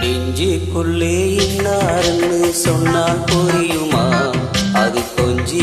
நெஞ்சுக்குள்ளே இன்னார்னு சொன்னால் புரியுமா? அது கொஞ்சி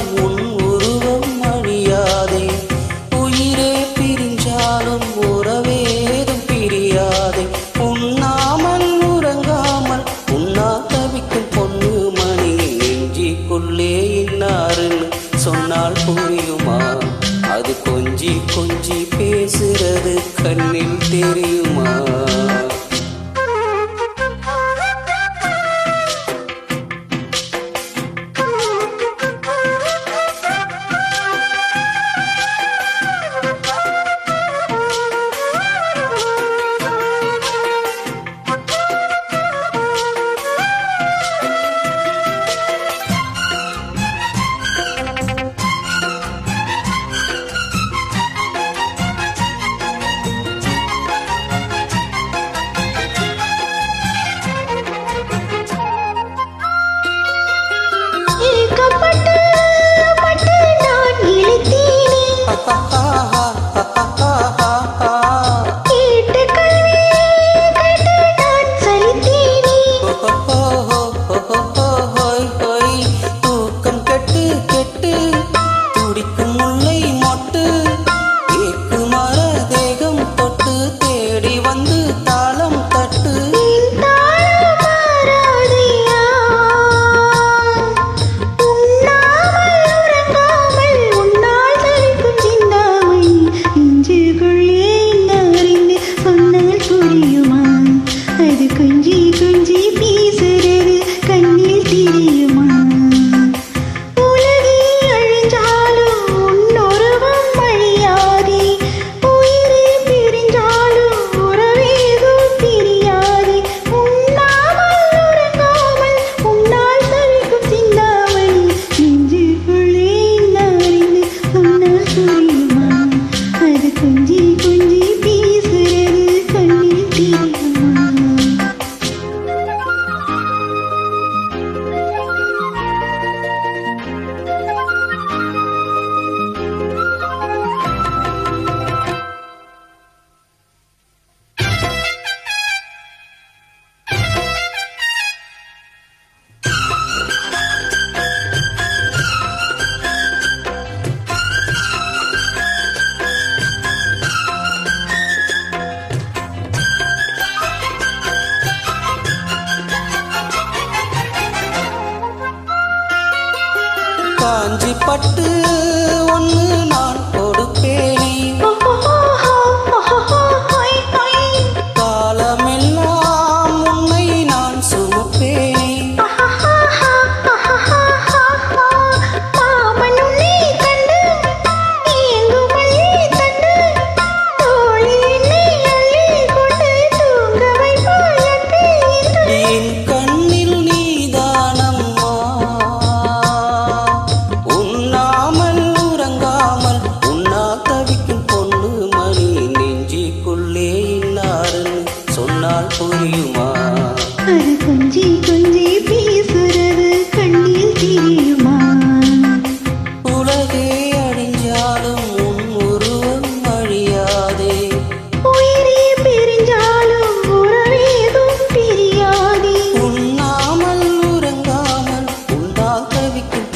கொஞ்சி கொஞ்சி பேசுறது கண்ணில் தெரியுமா? ah. பட்டு ஒன்று we can